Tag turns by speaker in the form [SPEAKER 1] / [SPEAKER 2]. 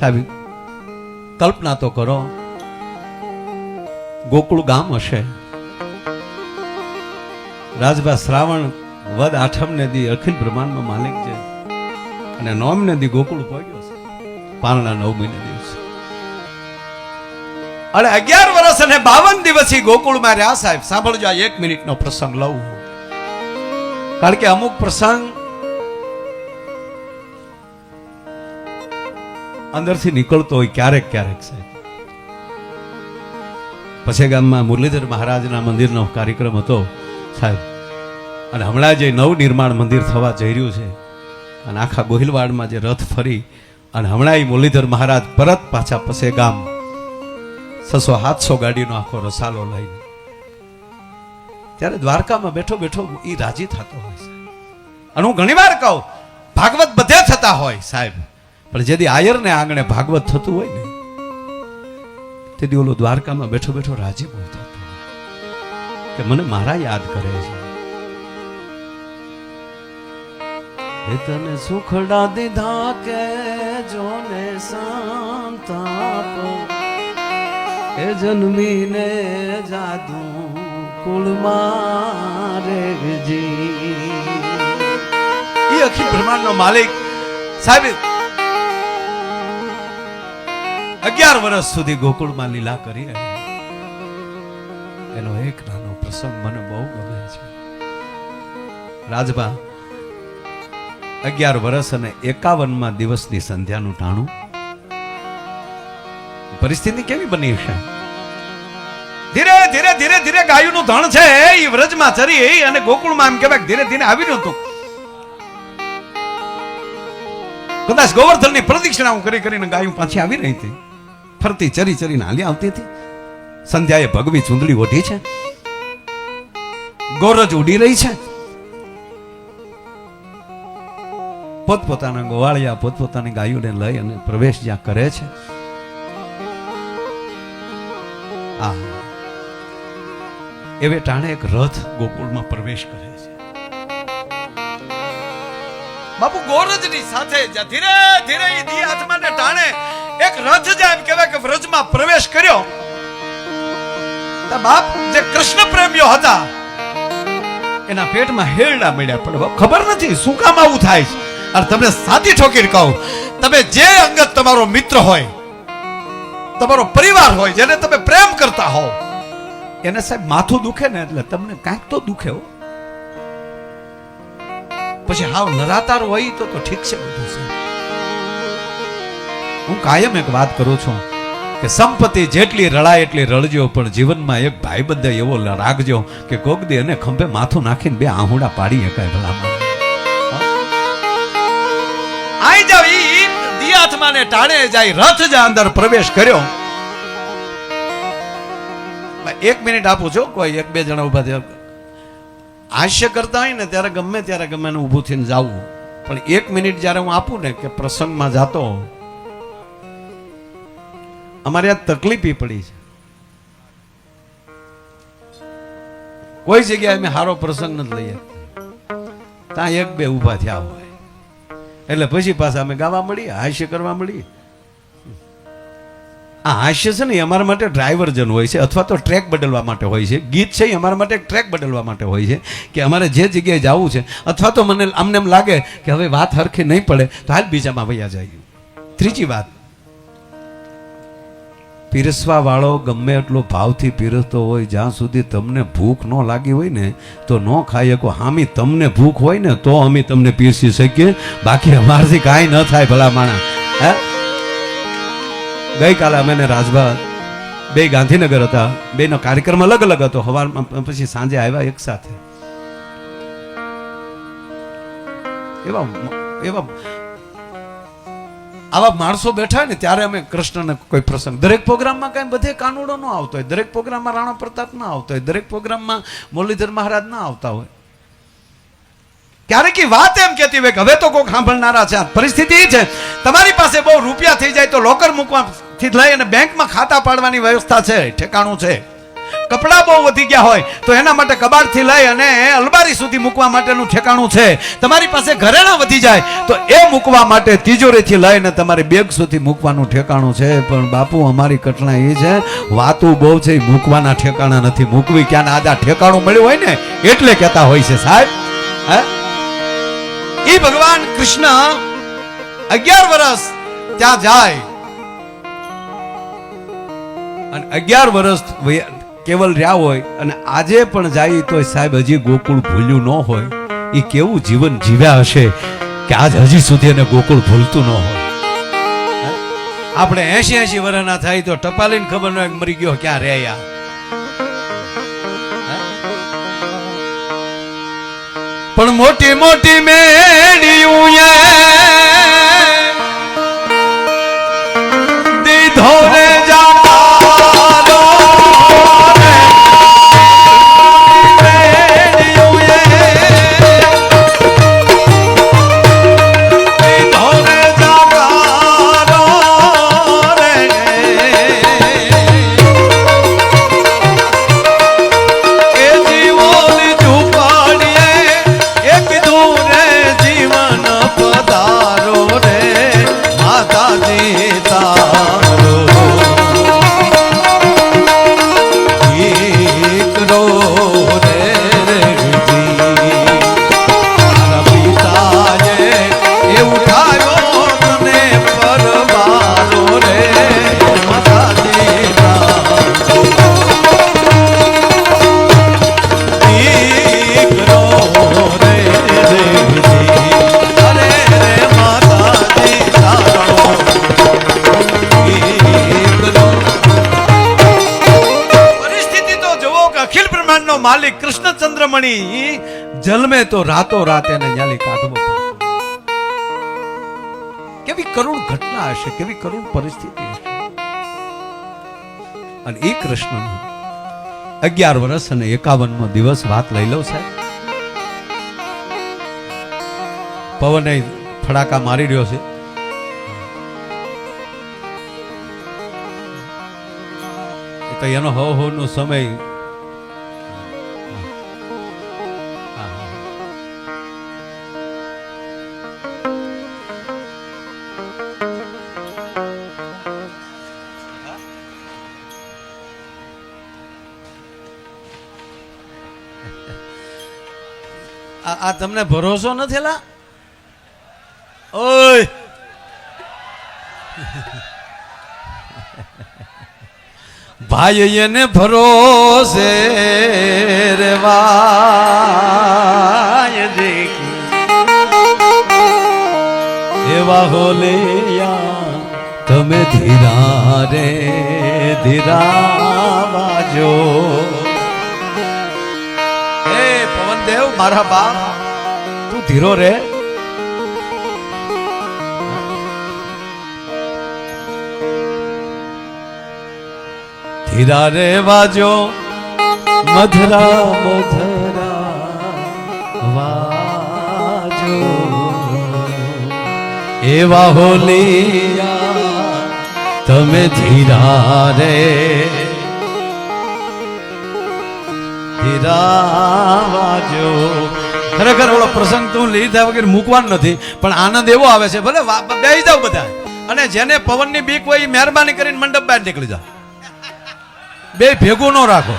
[SPEAKER 1] સાહેબ, કલ્પના તો કરો, ગોકુળ ગામ હશે. રાજભા શ્રાવણ વદ આઠમ ને અખિલ બ્રહ્માંડમાં માલિક છે. અને નોમ ને દી ગોકુળ પહોંચ્યો છે. પારણા નવમી ને દિવસે. અને અગિયાર વર્ષ અને બાવન દિવસ ગોકુળમાં રહ્યા સાહેબ. સાંભળજો, આ એક મિનિટનો પ્રસંગ લઉં કારણ કે અમુક પ્રસંગ અંદરથી નીકળતો હોય ક્યારેક ક્યારેક સાહેબ. પછી ગામમાં મુરલીધર મહારાજના મંદિરનો કાર્યક્રમ હતો સાહેબ. અને હમણાં જે નવનિર્માણ મંદિર થવા જઈ રહ્યું છે. અને આખા ગોહિલવાડમાં જે રથ ફરી અને હમણાં એ મુરલીધર મહારાજ પરત પાછા પસે ગામ છસો સાતસો ગાડીનો આખો રસાલો લઈને. ત્યારે દ્વારકામાં બેઠો બેઠો એ રાજી થતો હોય સાહેબ. અને હું ઘણી વાર કહું, ભાગવત બધે થતા હોય સાહેબ. પણ જેથી આયર ને આંગણે ભાગવત થતું હોય ને તેથી ઓલો દ્વારકામાં બેઠો બેઠો રાજી બહુ થતો કે મને મારા યાદ કરે છે. એ તને સુખડા દીધા કે જોને સંતાપ એ જન્મીને જાદુ કુળમાં રેગજી એ અખિલ બ્રહ્માંડનો માલિક સાહેબ અગિયાર વર્ષ સુધી ગોકુળમાં લીલા કરી એનો એક નાનો પ્રસંગ મને બહુ ગમે છે. રાજભા, અગિયાર વર્ષ અને એકાવનમાં દિવસની સંધ્યાનું ટાણું. પરિસ્થિતિ કેવી બની છે ધીરે ધીરે ધીરે ધીરે ગાયુનું ધણ છે એ વ્રજમાં ચરી અને ગોકુળમાં એમ કહેવાય ધીરે ધીરે આવી રહ્યું હતું. કદાચ ગોવર્ધનની પ્રદક્ષિણાઓ કરી કરીને ગાયું પાછી આવી રહી હતી. ફરતી ચરી ચરીને હાલી આવતી હતી. સંધ્યાએ ભગવી ચૂંદડી ઓઢી છે. ગોરજ ઉડી રહી છે. પોતપોતાના ગોવાળિયા પોતપોતાની ગાયોને લઈ અને પ્રવેશ જ્યાં કરે છે. એવે ટાણે એક રથ ગોકુળમાં પ્રવેશ કરે છે. બાપુ ગોરજની સાથે ધીરે ધીરે ઈ દી આત્માને ટાણે એક રથ જેમ કહેવાય કે વ્રજમાં પ્રવેશ કર્યો. બાપ જે કૃષ્ણ પ્રેમીઓ હતા, એના પેટમાં હેરડા મળ્યા. પણ ખબર નથી શું કામ આવું થાય છે. અને તમને સાદી ઠોકીર કહું, તમે જે અંગત તમારો મિત્ર હોય, તમારો પરિવાર હોય, જેને તમે પ્રેમ કરતા હો એને સાહેબ માથું દુખે ને એટલે તમને કાંઈક તો દુખે પછી હાવ નરાતાર હોય તો તો ઠીક છે બધું છે હું કાયમ એક વાત કરું છું કે સંપત્તિ જેટલી રળાય એટલી રળજો, પણ જીવનમાં એક ભાઈબંધ એવો રાખજો કે કોક એને ખંભે માથું નાખીને બે આહુડા પાડી શકાય ભલામાં આઈ જાવ ઈ દિયાથમાં ને ટાણે જાય, રથ જા અંદર પ્રવેશ કર્યો. એક મિનિટ આપું છું, કોઈ એક બે જણા ઊભા થયા. હાસ્ય કરતા હોય ને, ત્યારે ગમે ત્યારે ગમે ઊભું થઈને જાવું. પણ એક મિનિટ જ્યારે હું આપું ને કે પ્રસંગમાં જાતો અમારે આ તકલીફ પડી છે. કોઈ જગ્યાએ અમે સારો પ્રસંગ નથી લઈએ. ત્યાં એક બે ઊભા થયા હોય. એટલે પછી પાછા અમે ગાવા મળીએ, હાસ્ય કરવા મળીએ. આ હાસ્ય છે ને અમારા માટે ડ્રાઈવરજન હોય છે અથવા તો ટ્રેક બદલવા માટે હોય છે. ગીત છે એ અમારા માટે ટ્રેક બદલવા માટે હોય છે કે અમારે જે જગ્યાએ જવું છે અથવા તો મને અમને એમ લાગે કે હવે વાત હરખી નહીં પડે તો હાલ બીજામાં વૈયા જઈએ. ત્રીજી વાત. પીરસવા વાળો ગમે એટલો ભાવથી પીરસતો હોય, જ્યાં સુધી તમને ભૂખ ન લાગી હોય ને, તો ન ખાઈ શકો હામી તમને ભૂખ હોય ને, તો અમે તમને પીરસી શકીએ. બાકી અમારથી કાંઈ ન થાય, ભલા માણા. હે? ગઈકાલે અમે ને રાજભા બે ગાંધીનગર હતા. બેનો કાર્યક્રમ અલગ અલગ હતો. સવારમાં પછી સાંજે આવ્યા એક સાથે. એવા એવા આવા માણસો બેઠા ને ત્યારે અમે કૃષ્ણને કોઈ પ્રસંગ દરેક પ્રોગ્રામમાં કાંઈ બધે કાનુડો ન આવતો હોય. દરેક પ્રોગ્રામમાં રાણા પ્રતાપ ના આવતો હોય. દરેક પ્રોગ્રામમાં મુરલીધર મહારાજ ના આવતા હોય. ક્યારેક વાત એમ કહેતી હોય કે હવે તો કોઈક સાંભળનારા છે. પરિસ્થિતિ છે. તમારી પાસે બહુ રૂપિયા થઈ જાય તો લોકર મૂકવાથી લઈ અને બેંકમાં ખાતા પાડવાની વ્યવસ્થા છે. ઠેકાણું છે. કપડાં બહુ વધી ગયા હોય, તો એના માટે કબાટથી લઈ અને અલબારી સુધી મૂકવા માટેનું ઠેકાણું છે. તમારી પાસે ઘરેણા વધી જાય, તો એ મૂકવા માટે તિજોરીથી લઈને તમારી બેગ સુધી મૂકવાનું ઠેકાણું છે. પણ બાપુ, અમારી કટણા એ છે, વાતું બહુ છે મૂકવાના ઠેકાણા નથી. મૂકવી ક્યાં આજ આ ઠેકાણું મળ્યું હોય ને, એટલે કહેતા હોય છે સાહેબ. હે? એ ભગવાન કૃષ્ણ અગિયાર વર્ષ ત્યાં જાય. અને અગિયાર વર્ષ કેવલ રહ્યા હોય અને આજે પણ જાય તો સાહેબ હજી ગોકુળ ભૂલ્યું ન હોય. એ કેવું જીવન જીવ્યા હશે કે આજ હજી સુધી એને ગોકુળ ભૂલતું ન હોય. આપણે એસી એસી વર્ષના થાય તો ટપાલીને ખબર ન મરી ગયો ક્યાં રહ્યા પણ મોટી મોટી મેળ્યું માલિક કૃષ્ણચંદ્રમણી જલમે તો રાતો રાત એને જાલી કાઢવો કેવી કરુણ ઘટના હશે, કેવી કરુણ પરિસ્થિતિ હશે. અને એ કૃષ્ણ અગિયાર વર્ષ અને એકાવનમો દિવસ વાત લઈ લો સાહેબ. પવને ફડાકા મારી રહ્યો છે. તો એનો હો નો સમય આ તમને ભરોસો નથી લા? ઓય. ભાઈ એને ભરોસે રેવા દેખી. એવા હોલિયા તમે ધીરા રે, ધીરા વાજો. મારા બાપ? તું ધીરો રે. ધીરા રે વાજો, મધરા મધરા, વાજો. એવા હોલિયા, તમે ધીરા રે. ધીરાવાજો ખરેખર ઓલો પ્રસંગ તું લીધા વગર મૂકવાનો નથી, પણ આનંદ એવો આવે છે, ભલે બેસી જાવ બધા. અને જેને પવનની બીક હોય એ મહેરબાની કરીને મંડપ બહાર નીકળી જાઓ. બે ભેગું ન રાખો.